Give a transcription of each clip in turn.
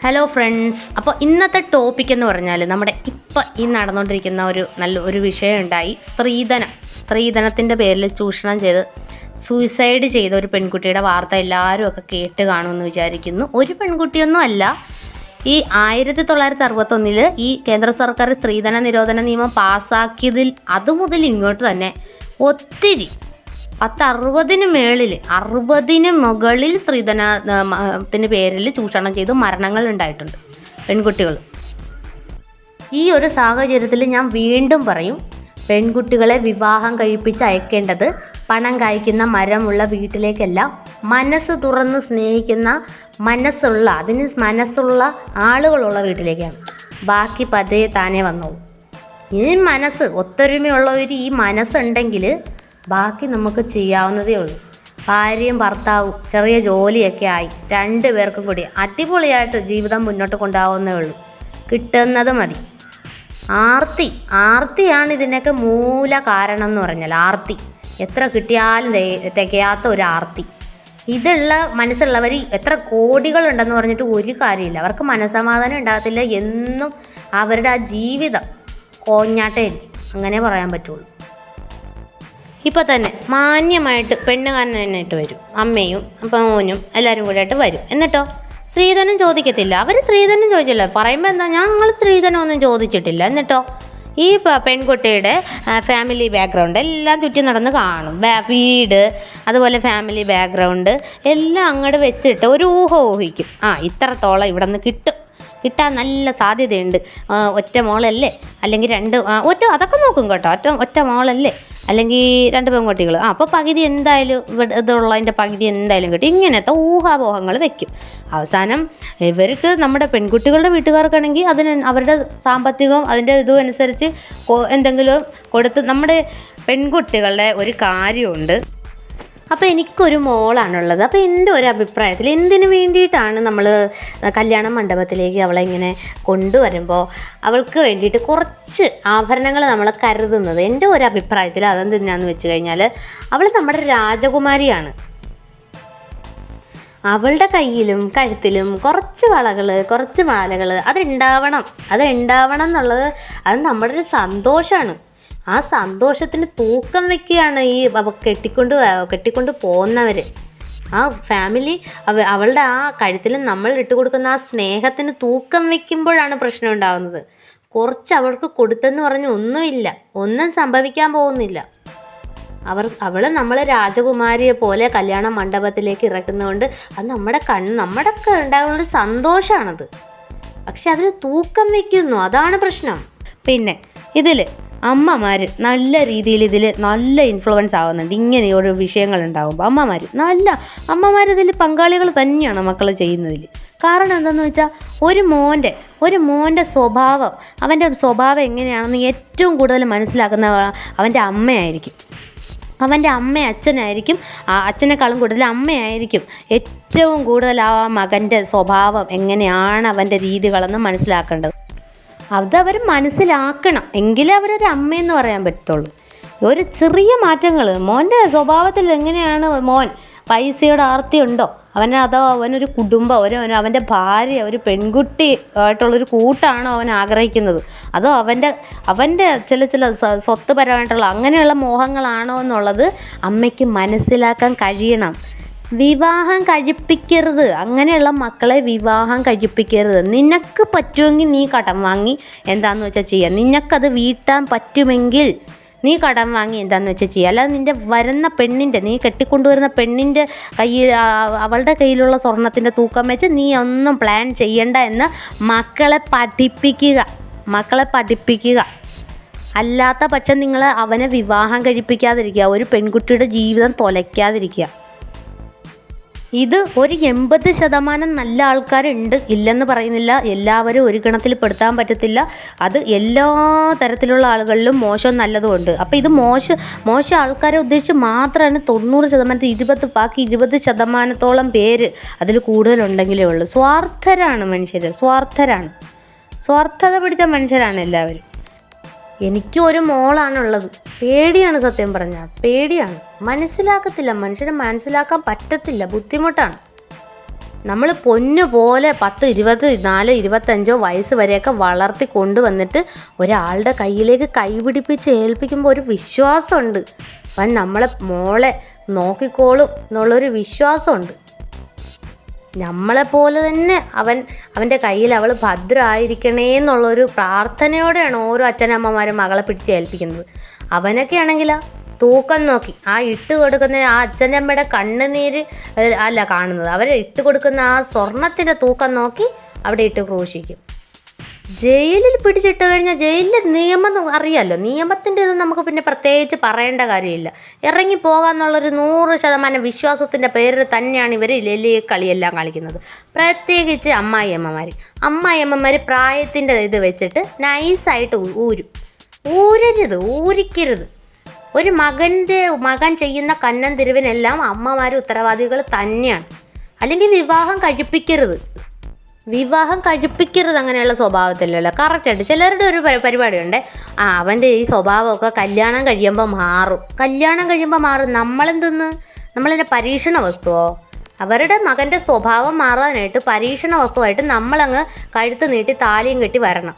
Hello friends അപ്പോൾ ഇന്നത്തെ topic എന്ന് പറഞ്ഞാൽ നമ്മുടെ ഇപ്പം ഈ നടന്നുകൊണ്ടിരിക്കുന്ന ഒരു നല്ല ഒരു വിഷയം ഉണ്ടായി. സ്ത്രീധനം. സ്ത്രീധനത്തിന്റെ പേരിൽ ചൂഷണം ചെയ്ത് സൂയിസൈഡ് ചെയ്ത ഒരു പെൺകുട്ടിയുടെ വാർത്ത എല്ലാവരും ഒക്കെ കേട്ട് കാണുമെന്ന് വിചാരിക്കുന്നു. ഒരു പെൺകുട്ടിയൊന്നും അല്ല. ഈ ആയിരത്തി തൊള്ളായിരത്തി അറുപത്തൊന്നിൽ ഈ കേന്ദ്ര സർക്കാർ സ്ത്രീധന നിരോധന നിയമം പാസ്സാക്കിയതിൽ അതുമുതൽ ഇങ്ങോട്ട് തന്നെ ഒത്തിരി പത്ത് അറുപതിന് മേളിൽ അറുപതിന് മുകളിൽ സ്ത്രീധനത്തിന് പേരിൽ ചൂഷണം ചെയ്ത് മരണങ്ങൾ ഉണ്ടായിട്ടുണ്ട് പെൺകുട്ടികൾ. ഈ ഒരു സാഹചര്യത്തിൽ ഞാൻ വീണ്ടും പറയും പെൺകുട്ടികളെ വിവാഹം കഴിപ്പിച്ച് അയക്കേണ്ടത് പണം കായ്ക്കുന്ന മരമുള്ള വീട്ടിലേക്കല്ല മനസ്സ് തുറന്ന് സ്നേഹിക്കുന്ന മനസ്സുള്ള അതിന് മനസ്സുള്ള ആളുകളുള്ള വീട്ടിലേക്കാണ്. ബാക്കി പതേ താനേ വന്നോളൂ. ഈ മനസ്സ് ഒത്തൊരുമയുള്ളവർ ഈ മനസ്സുണ്ടെങ്കിൽ ബാക്കി നമുക്ക് ചെയ്യാവുന്നതേ ഉള്ളൂ. ഭാര്യയും ഭർത്താവും ചെറിയ ജോലിയൊക്കെ ആയി. രണ്ട് പേർക്കും കൂടി അടിപൊളിയായിട്ട് ജീവിതം മുന്നോട്ട് കൊണ്ടുപോകുന്നേ ഉള്ളൂ. കിട്ടുന്നത് മതി. ആർത്തി ആർത്തിയാണ് ഇതിനൊക്കെ മൂല കാരണം എന്ന് പറഞ്ഞാൽ ആർത്തി. എത്ര കിട്ടിയാലും തികയാത്ത ഒരു ആർത്തി. ഇതുള്ള മനസ്സുള്ളവർ എത്ര കോടികളുണ്ടെന്ന് പറഞ്ഞിട്ട് ഒരു കാര്യമില്ല. അവർക്ക് മനസ്സമാധാനം ഉണ്ടാകത്തില്ല എന്നും അവരുടെ ആ ജീവിതം കോഞ്ഞാട്ടായിരിക്കും അങ്ങനെ പറയാൻ പറ്റുള്ളൂ. ഇപ്പം തന്നെ മാന്യമായിട്ട് പെണ്ണ് കാണാനായിട്ട് വരും. അമ്മയും അപ്പം മോനും എല്ലാവരും കൂടെ ആയിട്ട് വരും. എന്നിട്ടോ? സ്ത്രീധനം ചോദിക്കത്തില്ല. അവർ സ്ത്രീധനം ചോദിച്ചില്ല. പറയുമ്പോൾ എന്താ? ഞങ്ങൾ സ്ത്രീധനം ഒന്നും ചോദിച്ചിട്ടില്ല. എന്നിട്ടോ? ഈ പെൺകുട്ടിയുടെ ഫാമിലി ബാക്ക്ഗ്രൗണ്ട് എല്ലാം ചുറ്റി നടന്ന് കാണും. വീട് അതുപോലെ ഫാമിലി ബാക്ക്ഗ്രൗണ്ട് എല്ലാം അങ്ങോട്ട് വെച്ചിട്ട് ഒരു ഊഹം ഊഹിക്കും. ആ ഇത്രത്തോളം ഇവിടെ നിന്ന് കിട്ടും. കിട്ടാൻ നല്ല സാധ്യതയുണ്ട്. ഒറ്റ മോളല്ലേ? അല്ലെങ്കിൽ രണ്ട് ഒറ്റ അതൊക്കെ നോക്കും കേട്ടോ. ഒറ്റ ഒറ്റ മോളല്ലേ? അല്ലെങ്കിൽ രണ്ട് പെൺകുട്ടികൾ. ആ അപ്പോൾ പകുതി എന്തായാലും ഇതുള്ളതിന്റെ പകുതി എന്തായാലും കിട്ടും. ഇങ്ങനത്തെ ഊഹാപോഹങ്ങൾ വെക്കും. അവസാനം ഇവർക്ക് നമ്മുടെ പെൺകുട്ടികളുടെ വീട്ടുകാർക്കാണെങ്കിൽ അതിന് അവരുടെ സാമ്പത്തികവും അതിന്റെ ഇതും അനുസരിച്ച് എന്തെങ്കിലും കൊടുത്ത് നമ്മുടെ പെൺകുട്ടികളുടെ ഒരു കാര്യമുണ്ട്. അപ്പോൾ എനിക്കൊരു മോളാണുള്ളത്. അപ്പോൾ എന്റെ ഒരു അഭിപ്രായത്തിൽ എന്തിനു വേണ്ടിയിട്ടാണ് നമ്മൾ കല്യാണ മണ്ഡപത്തിലേക്ക് അവളെ ഇങ്ങനെ കൊണ്ടുവരുമ്പോൾ അവൾക്ക് വേണ്ടിയിട്ട് കുറച്ച് ആഭരണങ്ങൾ നമ്മൾ കരുതുന്നത്? എന്റെ ഒരു അഭിപ്രായത്തിൽ അതെന്തിനാന്ന് വെച്ച് കഴിഞ്ഞാൽ അവൾ നമ്മുടെ രാജകുമാരിയാണ്. അവളുടെ കയ്യിലും കഴുത്തിലും കുറച്ച് വളകൾ കുറച്ച് മാലകൾ അതുണ്ടാവണം. അത് ഉണ്ടാവണം എന്നുള്ളത് അത് നമ്മുടെ ഒരു സന്തോഷമാണ് ആ സന്തോഷത്തിന് തൂക്കം വെക്കുകയാണ് ഈ കെട്ടിക്കൊണ്ട് കെട്ടിക്കൊണ്ട് പോകുന്നവർ ആ ഫാമിലി അവ അവളുടെ ആ കഴുത്തിൽ നമ്മൾ ഇട്ട് കൊടുക്കുന്ന ആ സ്നേഹത്തിന് തൂക്കം വെക്കുമ്പോഴാണ് പ്രശ്നം ഉണ്ടാകുന്നത് കുറച്ച് അവൾക്ക് കൊടുത്തെന്ന് പറഞ്ഞ് ഒന്നുമില്ല. ഒന്നും സംഭവിക്കാൻ പോകുന്നില്ല. അവർ അവൾ നമ്മളെ രാജകുമാരിയെ പോലെ കല്യാണ മണ്ഡപത്തിലേക്ക് ഇറക്കുന്നതുകൊണ്ട് അത് നമ്മുടെ കണ്ണ് നമ്മുടെ ഉണ്ടാകുന്ന സന്തോഷമാണത് പക്ഷെ അതിന് തൂക്കം വെക്കുന്നു. അതാണ് പ്രശ്നം. പിന്നെ ഇതിൽ അമ്മമാർ നല്ല രീതിയിൽ ഇതിൽ നല്ല ഇൻഫ്ലുവൻസ് ആവുന്നുണ്ട്. ഇങ്ങനെ ഓരോ വിഷയങ്ങൾ ഉണ്ടാകുമ്പോൾ അമ്മമാർ നല്ല അമ്മമാർ ഇതിൽ പങ്കാളികൾ തന്നെയാണ് മക്കൾ ചെയ്യുന്നതിൽ കാരണം എന്താണെന്ന് വെച്ചാൽ ഒരു മോന്റെ ഒരു മോന്റെ സ്വഭാവം അവന്റെ സ്വഭാവം എങ്ങനെയാണെന്ന് ഏറ്റവും കൂടുതൽ മനസ്സിലാക്കുന്ന അവന്റെ അമ്മയായിരിക്കും. അവന്റെ അമ്മ അച്ഛനായിരിക്കും ആ അച്ഛനേക്കാളും കൂടുതൽ അമ്മയായിരിക്കും ഏറ്റവും കൂടുതൽ ആ മകന്റെ സ്വഭാവം എങ്ങനെയാണ് അവന്റെ രീതികളെന്ന് മനസ്സിലാക്കേണ്ടത്. അതവർ മനസ്സിലാക്കണം. എങ്കിലേ അവരൊരു അമ്മയെന്ന് പറയാൻ പറ്റത്തുള്ളൂ. ഒരു ചെറിയ മാറ്റങ്ങൾ മോന്റെ സ്വഭാവത്തിൽ എങ്ങനെയാണ് മോൻ പൈസയുടെ ആർത്തി ഉണ്ടോ? അവന് അതോ അവനൊരു കുടുംബം അവന് അവന്റെ ഭാര്യ ഒരു പെൺകുട്ടി ആയിട്ടുള്ളൊരു കൂട്ടാണോ അവൻ ആഗ്രഹിക്കുന്നത്? അതോ അവന്റെ അവന്റെ ചില ചില സ്വത്ത് പരമായിട്ടുള്ള അങ്ങനെയുള്ള മോഹങ്ങളാണോ എന്നുള്ളത് അമ്മയ്ക്ക് മനസ്സിലാക്കാൻ കഴിയണം. വിവാഹം കഴിപ്പിക്കരുത്. അങ്ങനെയുള്ള മക്കളെ വിവാഹം കഴിപ്പിക്കരുത്. നിനക്ക് പറ്റുമെങ്കിൽ നീ കടം വാങ്ങി എന്താന്ന് വെച്ചാൽ ചെയ്യുക നിനക്കത് വീട്ടാൻ പറ്റുമെങ്കിൽ നീ കടം വാങ്ങി എന്താണെന്ന് വെച്ചാൽ ചെയ്യുക അല്ലാതെ നിന്റെ വരുന്ന പെണ്ണിന്റെ നീ കെട്ടിക്കൊണ്ടുവരുന്ന പെണ്ണിന്റെ കയ്യിൽ അവളുടെ കയ്യിലുള്ള സ്വർണത്തിന്റെ തൂക്കം വെച്ച് നീ ഒന്നും പ്ലാൻ ചെയ്യണ്ട എന്ന് മക്കളെ പഠിപ്പിക്കുക. മക്കളെ പഠിപ്പിക്കുക. അല്ലാത്ത പക്ഷം നിങ്ങൾ അവനെ വിവാഹം കഴിപ്പിക്കാതിരിക്കുക. ഒരു പെൺകുട്ടിയുടെ ജീവിതം തൊലയ്ക്കാതിരിക്കുക. ഇത് ഒരു എൺപത് ശതമാനം നല്ല ആൾക്കാരുണ്ട്. ഇല്ലെന്ന് പറയുന്നില്ല. എല്ലാവരും ഒരു ഗണത്തിൽ പെടുത്താൻ പറ്റത്തില്ല. അത് എല്ലാ തരത്തിലുള്ള ആളുകളിലും മോശം നല്ലതും ഉണ്ട്. അപ്പോൾ ഇത് മോശം മോശം ആൾക്കാരെ ഉദ്ദേശിച്ച് മാത്രമാണ് തൊണ്ണൂറ് ശതമാനത്തിൽ ഇരുപത് ബാക്കി ഇരുപത് ശതമാനത്തോളം പേര് അതിൽ കൂടുതലുണ്ടെങ്കിലേ ഉള്ളൂ. സ്വാർത്ഥരാണ് മനുഷ്യർ സ്വാർത്ഥരാണ്. സ്വാർത്ഥത പിടിച്ച മനുഷ്യരാണ് എല്ലാവരും. എനിക്കും ഒരു മോളാണുള്ളത്. പേടിയാണ് സത്യം പറഞ്ഞാൽ പേടിയാണ്. മനസ്സിലാക്കത്തില്ല. മനുഷ്യനെ മനസ്സിലാക്കാൻ പറ്റത്തില്ല. ബുദ്ധിമുട്ടാണ്. നമ്മൾ പൊന്നു പോലെ പത്ത് ഇരുപത് നാല് ഇരുപത്തഞ്ചോ വയസ്സ് വരെയൊക്കെ വളർത്തി കൊണ്ടുവന്നിട്ട് ഒരാളുടെ കയ്യിലേക്ക് കൈപിടിപ്പിച്ച് ഏൽപ്പിക്കുമ്പോൾ ഒരു വിശ്വാസമുണ്ട്. അവൻ നമ്മളെ മോളെ നോക്കിക്കോളും എന്നുള്ളൊരു വിശ്വാസമുണ്ട്. നമ്മളെപ്പോലെ തന്നെ അവൻ അവന്റെ കയ്യിൽ അവൾ ഭദ്രമായിരിക്കണേ എന്നുള്ളൊരു പ്രാർത്ഥനയോടെയാണ് ഓരോ അച്ഛനമ്മമാരും മകളെ പിടിച്ച് ഏൽപ്പിക്കുന്നത്. അവനൊക്കെ ആണെങ്കിലോ തൂക്കം നോക്കി. ആ ഇട്ട് കൊടുക്കുന്ന ആ അച്ഛന്റെ അമ്മയുടെ കണ്ണുനീര് അല്ല കാണുന്നത്. അവരെ ഇട്ട് കൊടുക്കുന്ന ആ സ്വർണത്തിന്റെ തൂക്കം നോക്കി അവിടെ ഇട്ട് ക്രൂശിക്കും. ജയിലിൽ പിടിച്ചിട്ട് കഴിഞ്ഞാൽ ജയിലിലെ നിയമം അറിയാമല്ലോ നിയമത്തിന്റെ ഇത് നമുക്ക് പിന്നെ പ്രത്യേകിച്ച് പറയേണ്ട കാര്യമില്ല. ഇറങ്ങി പോകാമെന്നുള്ളൊരു നൂറ് ശതമാനം വിശ്വാസത്തിന്റെ പേരിൽ തന്നെയാണ് ഇവർ ലെല്ലി കളിയെല്ലാം കളിക്കുന്നത്. പ്രത്യേകിച്ച് അമ്മായിയമ്മമാർ അമ്മായിയമ്മമാർ പ്രായത്തിന്റെ ഇത് വെച്ചിട്ട് നൈസായിട്ട് ഊരും. ഊരരുത് ഊരിക്കരുത്. ഒരു മകന്റെ മകൻ ചെയ്യുന്ന കന്നൻ തിരിവിനെല്ലാം അമ്മമാർ ഉത്തരവാദികൾ തന്നെയാണ്. അല്ലെങ്കിൽ വിവാഹം കഴിപ്പിക്കരുത്. വിവാഹം കഴിപ്പിക്കരുത് അങ്ങനെയുള്ള സ്വഭാവത്തിലല്ലോ. കറക്റ്റായിട്ട് ചിലരുടെ ഒരു പരി- പരിപാടിയുണ്ട്. ആ അവന്റെ ഈ സ്വഭാവമൊക്കെ കല്യാണം കഴിയുമ്പോൾ മാറും. കല്യാണം കഴിയുമ്പോൾ മാറും. നമ്മളെന്തെന്ന്? നമ്മളതിന്റെ പരീക്ഷണ വസ്തുവോ? അവരുടെ മകന്റെ സ്വഭാവം മാറാനായിട്ട് പരീക്ഷണ വസ്തുവായിട്ട് നമ്മളങ്ങ് കഴുത്ത് നീട്ടി താലിയും കെട്ടി വരണം.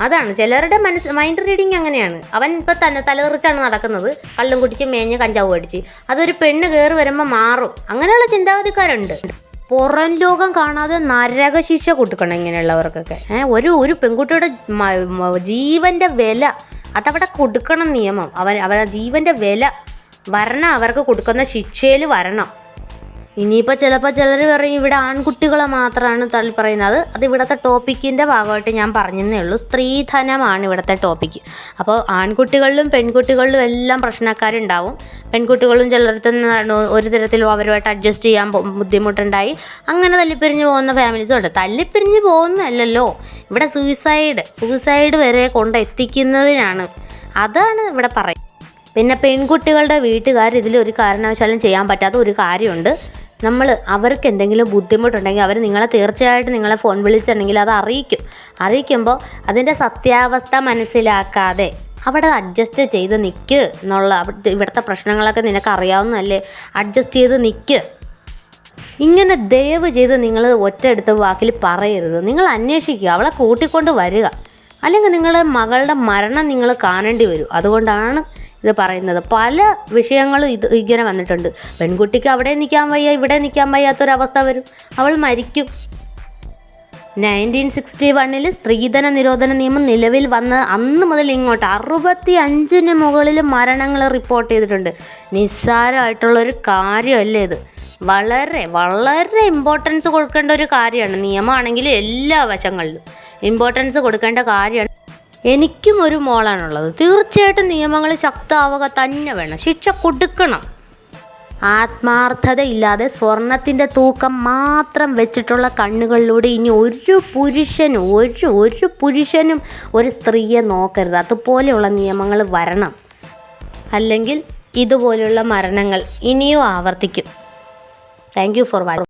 അതാണ്. ചിലരുടെ മനസ്സ് മൈൻഡ് റീഡിങ് അങ്ങനെയാണ്. അവൻ ഇപ്പം തന്നെ തലതെറിച്ചാണ് നടക്കുന്നത്. കള്ളും കുടിച്ച് മേഞ്ഞ് കഞ്ചാവ് അടിച്ച് അതൊരു പെണ്ണ് കയറി വരുമ്പോൾ മാറും. അങ്ങനെയുള്ള ചിന്താഗതിക്കാരുണ്ട്. പുറം ലോകം കാണാതെ നരകശിക്ഷ കൊടുക്കണം ഇങ്ങനെയുള്ളവർക്കൊക്കെ. ഒരു ഒരു പെൺകുട്ടിയുടെ ജീവന്റെ വില അതവിടെ കൊടുക്കണം നിയമം. അവർ അവരുടെ ജീവന്റെ വില വരണം അവർക്ക് കൊടുക്കുന്ന ശിക്ഷയിൽ വരണം. ഇനിയിപ്പോൾ ചിലപ്പോൾ ചിലർ പറയും ഇവിടെ ആൺകുട്ടികളെ മാത്രമാണ് തള്ളി പറയുന്നത്. അത് ഇവിടുത്തെ ടോപ്പിക്കിന്റെ ഭാഗമായിട്ട് ഞാൻ പറഞ്ഞതേ ഉള്ളൂ. സ്ത്രീധനമാണ് ഇവിടുത്തെ ടോപ്പിക്ക്. അപ്പോൾ ആൺകുട്ടികളിലും പെൺകുട്ടികളിലും എല്ലാം പ്രശ്നക്കാരുണ്ടാവും. പെൺകുട്ടികളും ചിലർക്ക് ഒരു തരത്തിലും അവരുമായിട്ട് അഡ്ജസ്റ്റ് ചെയ്യാൻ ബുദ്ധിമുട്ടുണ്ടായി. അങ്ങനെ തല്ലിപ്പിരിഞ്ഞ് പോകുന്ന ഫാമിലീസും ഉണ്ട്. തല്ലിപ്പിരിഞ്ഞ് പോകുന്നതല്ലല്ലോ. ഇവിടെ സൂയിസൈഡ് സൂയിസൈഡ് വരെ കൊണ്ട് എത്തിക്കുന്നതിനാണ്. അതാണ് ഇവിടെ പറയുന്നത്. പിന്നെ പെൺകുട്ടികളുടെ വീട്ടുകാർ ഇതിൽ ഒരു കാരണവശാലും ചെയ്യാൻ പറ്റാത്ത ഒരു കാര്യമുണ്ട്. നമ്മൾ അവർക്ക് എന്തെങ്കിലും ബുദ്ധിമുട്ടുണ്ടെങ്കിൽ അവർ നിങ്ങളെ തീർച്ചയായിട്ടും നിങ്ങളെ ഫോൺ വിളിച്ചിട്ടുണ്ടെങ്കിൽ അത് അറിയിക്കും. അറിയിക്കുമ്പോൾ അതിന്റെ സത്യാവസ്ഥ മനസ്സിലാക്കാതെ അവിടെ അഡ്ജസ്റ്റ് ചെയ്ത് നിൽക്ക് എന്നുള്ള ഇവിടുത്തെ പ്രശ്നങ്ങളൊക്കെ നിനക്ക് അറിയാവുന്നതല്ലേ? അഡ്ജസ്റ്റ് ചെയ്ത് നിൽക്ക് ഇങ്ങനെ ദയവ് ചെയ്ത് നിങ്ങൾ ഒറ്റയെടുത്ത വാക്കിൽ പറയരുത്. നിങ്ങൾ അന്വേഷിക്കുക അവളെ കൂട്ടിക്കൊണ്ട് വരിക. അല്ലെങ്കിൽ നിങ്ങളുടെ മകളുടെ മരണം നിങ്ങൾ കാണേണ്ടി വരും. അതുകൊണ്ടാണ് ഇത് പറയുന്നത്. പല വിഷയങ്ങളും ഇത് ഇങ്ങനെ വന്നിട്ടുണ്ട്. പെൺകുട്ടിക്ക് അവിടെ നിൽക്കാൻ വയ്യ ഇവിടെ നിൽക്കാൻ വയ്യാത്തൊരവസ്ഥ വരും. അവൾ മരിക്കും. നയന്റീൻ സിക്സ്റ്റി വണ്ണിൽ സ്ത്രീധന നിരോധന നിയമം നിലവിൽ വന്ന് അന്ന് മുതൽ ഇങ്ങോട്ട് അറുപത്തി അഞ്ചിന് മുകളിൽ മരണങ്ങൾ റിപ്പോർട്ട് ചെയ്തിട്ടുണ്ട്. നിസ്സാരമായിട്ടുള്ളൊരു കാര്യമല്ലേ ഇത്? വളരെ വളരെ ഇമ്പോർട്ടൻസ് കൊടുക്കേണ്ട ഒരു കാര്യമാണ്. നിയമമാണെങ്കിൽ എല്ലാ വശങ്ങളിലും ഇമ്പോർട്ടൻസ് കൊടുക്കേണ്ട കാര്യമാണ്. എനിക്കും ഒരു മോളാണുള്ളത്. തീർച്ചയായിട്ടും നിയമങ്ങൾ ശക്തമാവുക തന്നെ വേണം. ശിക്ഷ കൊടുക്കണം. ആത്മാർത്ഥതയില്ലാതെ സ്വർണത്തിന്റെ തൂക്കം മാത്രം വെച്ചിട്ടുള്ള കണ്ണുകളിലൂടെ ഇനി ഒരു പുരുഷനും ഒരു ഒരു പുരുഷനും ഒരു സ്ത്രീയെ നോക്കരുത്. അതുപോലെയുള്ള നിയമങ്ങൾ വരണം. അല്ലെങ്കിൽ ഇതുപോലെയുള്ള മരണങ്ങൾ ഇനിയും ആവർത്തിക്കും. Thank you for watching